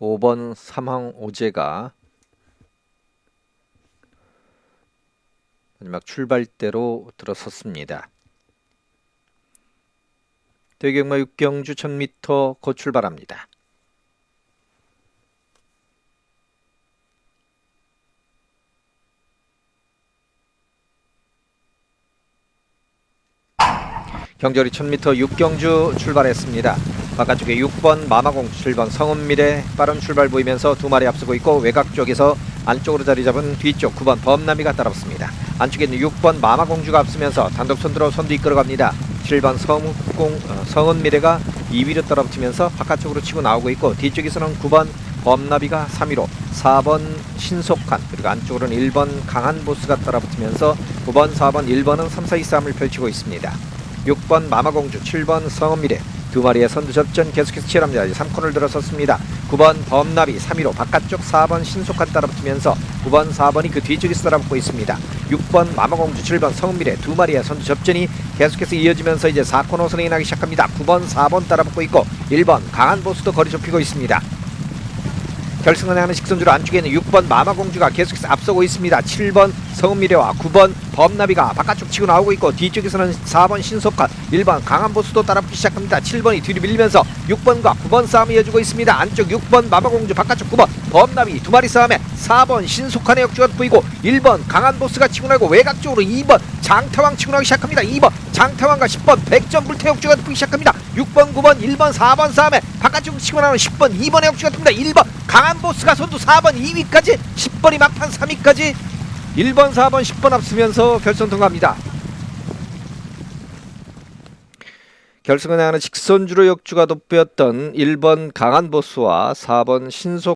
5번 삼황 오제가 마지막 출발대로 들어섰습니다. 대경마 6경주 1000m 곧 출발합니다. 경절이 1000m 6경주 출발했습니다. 바깥쪽에 6번 마마공 7번 성은미래 빠른 출발 보이면서 두 마리 앞서고 있고 외곽 쪽에서 안쪽으로 자리 잡은 뒤쪽 9번 범나미가 따라붙습니다. 안쪽에 있는 6번 마마공주가 앞서면서 단독 선두로 선두 이끌어갑니다. 7번 성공 어, 성은미래가 2위로 따라붙으면서 바깥쪽으로 치고 나오고 있고 뒤쪽에서는 9번 범나비가 3위로 4번 신속한 그리고 안쪽으로는 1번 강한 보스가 따라붙으면서 9번 4번 1번은 3, 4, 2, 3을 펼치고 있습니다. 6번 마마공주, 7번 성은미래 두 마리의 선두 접전 계속해서 치열합니다. 이제 3코너를 들어섰습니다. 9번 범나비 3위로 바깥쪽 4번 신속한 따라붙으면서 9번 4번이 그 뒤쪽에서 따라붙고 있습니다. 6번 마마공주, 7번 성은미래 두 마리의 선두 접전이 계속해서 이어지면서 이제 4코너 선행이 나기 시작합니다. 9번 4번 따라붙고 있고 1번 강한 보스도 거리 좁히고 있습니다. 결승을 하는 식선주로 안쪽에 있는 6번 마마공주가 계속해서 앞서고 있습니다. 7번 성은미래와 9번 범나비가 바깥쪽 치고 나오고 있고 뒤쪽에서는 4번 신속한 1번 강한 보수도 따라붙기 시작합니다. 7번이 뒤로 밀리면서 6번과 9번 싸움이 이어지고 있습니다. 안쪽 6번 마마공주 바깥쪽 9번 범나비 두 마리 싸움에 4번 신속한의 역주가 보이고 1번 강한 보스가 치고 나고 외곽 쪽으로 2번 장타왕 치고 나기 시작합니다. 2번 장타왕과 10번 백점 불태 역주가 보이기 시작합니다. 6번 9번 1번 4번 싸움에 바깥쪽 치고 나오는 10번 2번의 역주가 듭니다. 1번 강한 보스가 선두 4번 2위까지 10번이 막판 3위까지 1번 4번 10번 앞서면서 결선 통과합니다. 결승을 향하는 직선주로 역주가 돋보였던 1번 강한 보스와 4번 신속